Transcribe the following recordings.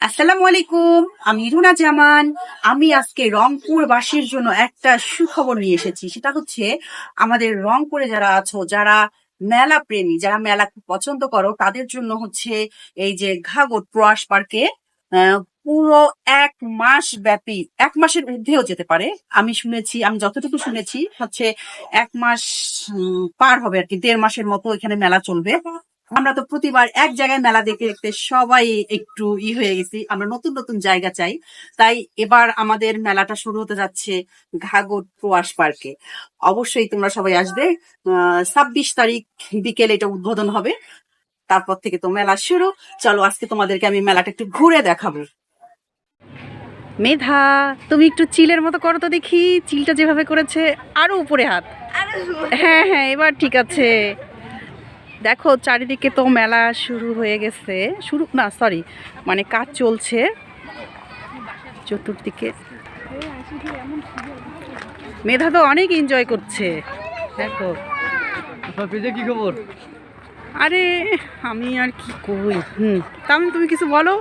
আসসালামু আলাইকুম, আমি রুনা জামান। আমি আজকে রংপুর বাসীর জন্য একটা সুখবর নিয়ে এসেছি। সেটা হচ্ছে, আমাদের রংপুরে যারা আছো, যারা মেলা প্রেমী, যারা মেলা খুব পছন্দ করো, তাদের জন্য হচ্ছে এই যে ঘাগর প্রয়াস পার্কে পুরো এক মাস ব্যাপী, এক মাসের ঊর্ধ্বেও যেতে পারে। আমি শুনেছি, আমি যতটুকু শুনেছি, হচ্ছে এক মাস পার হবে আর কি, দেড় মাসের মতো এখানে মেলা চলবে। আমরা তো প্রতিবার এক জায়গায় মেলা দেখতে দেখতে সবাই একটু ই হয়ে গেছি। আমরা নতুন নতুন জায়গা চাই। তাই এবার আমাদের মেলাটা শুরু হতে যাচ্ছে ঘাগর প্রয়াস পার্কে। অবশ্যই তোমরা সবাই আসবে। ছাব্বিশ তারিখ বিকেলে এটা উদ্বোধন হবে। তারপর থেকে তো মেলা শুরু। চলো আজকে তোমাদেরকে আমি মেলাটা একটু ঘুরে দেখাবো। মেধা তুমি একটু চিলের মতো করো তো দেখি। চিলটা যেভাবে করেছে আরও উপরে হাত। হ্যাঁ হ্যাঁ এবার ঠিক আছে। দেখো চারিদিকে তো মেলা শুরু হয়ে গেছে। শুরু না সরি মানে কাজ চলছে। চতুর্দিকে। মেধা তো অনেক এনজয় করছে। দেখো। কি খবর? আরে আমি আর কি কই হুম তাহলে তুমি কিছু বলো।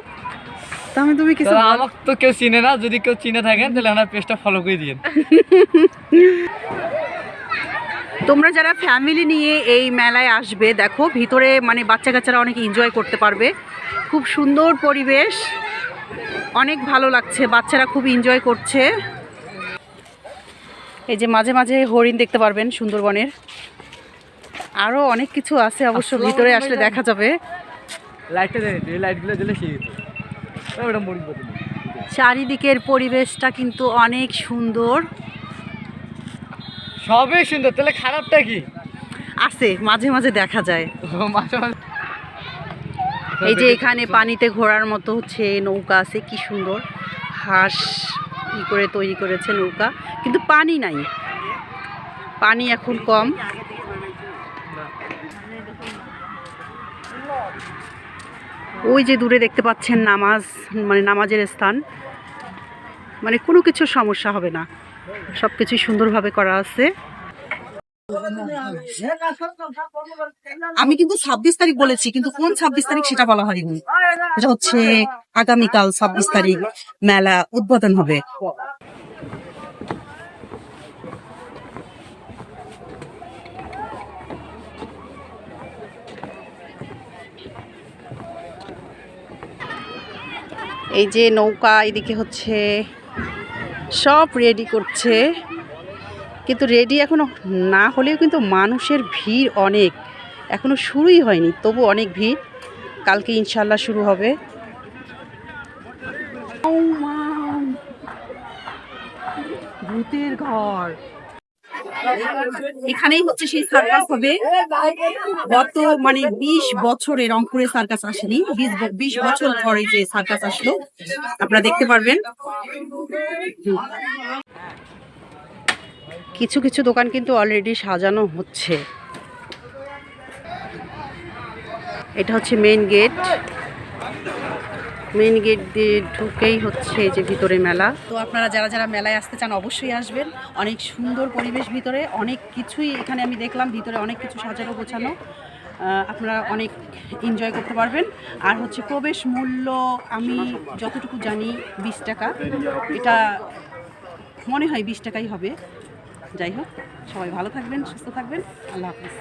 তাহলে তুমি কিছু। আমাকে তো কেউ চিনে না। যদি কেউ চিনে থাকেন তাহলে আমার পেজটা ফলো করে দিন তোমরা যারা ফ্যামিলি নিয়ে এই মেলায় আসবে দেখো ভিতরে মানে বাচ্চা কাচ্চারা অনেক এনজয় করতে পারবে। খুব সুন্দর পরিবেশ। অনেক ভালো লাগছে বাচ্চারা খুব এনজয় করছে। এই যে মাঝে মাঝে হরিণ দেখতে পারবেন সুন্দরবনের। আরও অনেক কিছু আছে অবশ্য ভিতরে আসলে দেখা যাবে। চারিদিকের পরিবেশটা কিন্তু অনেক সুন্দর। সবই সুন্দর। তাহলে খারাপটা কি? আছে মাঝে মাঝে দেখা যায়। মাঝে মাঝে। এই যে এখানে পানিতে ঘোরার মতো হচ্ছে নৌকা আছে কি সুন্দর। হাঁস ই করে তৈরি করেছে নৌকা কিন্তু পানি নাই। পানি এখন কম। ওই যে দূরে দেখতে পাচ্ছেন নামাজ মানে নামাজের স্থান। মানে কোনো কিছু সমস্যা হবে না। সব কিছুই সুন্দরভাবে করা আছে। আমি কিন্তু ছাব্বিশ তারিখ বলেছি কিন্তু কোন ছাব্বিশ তারিখ সেটা বলা হয়নি। এটা হচ্ছে আগামীকাল ছাব্বিশ তারিখ মেলা উদ্বোধন হবে। এই যে নৌকা এদিকে হচ্ছে সব রেডি করছে। কিন্তু রেডি এখনও না হলেও কিন্তু মানুষের ভিড় অনেক। এখনও শুরুই হয়নি, তবু অনেক ভিড়। কালকে ইনশাল্লাহ শুরু হবে। ভূতের ঘর। এখানেই হচ্ছে সেই সার্কাস হবে। গত মানে বিশ বছরে রংপুরে সার্কাস আসেনি। বিশ বিশ বছর পরে যে সার্কাস আসলো। আপনারা দেখতে পারবেন। কিছু কিছু দোকান কিন্তু অলরেডি সাজানো হচ্ছে। এটা হচ্ছে মেইন গেট মেইন গেট দিয়ে ঢুকেই হচ্ছে যে ভিতরে মেলা। তো আপনারা যারা যারা মেলায় আসতে চান অবশ্যই আসবেন। অনেক সুন্দর পরিবেশ ভিতরে, অনেক কিছুই এখানে আমি দেখলাম, ভিতরে অনেক কিছু সাজানো গোছানো। আপনারা অনেক এনজয় করতে পারবেন। আর হচ্ছে প্রবেশ মূল্য, আমি যতটুকু জানি, বিশ টাকা। এটা মনে হয় বিশ টাকাই হবে। যাই হোক, সবাই ভালো থাকবেন, সুস্থ থাকবেন। আল্লাহ হাফিজ।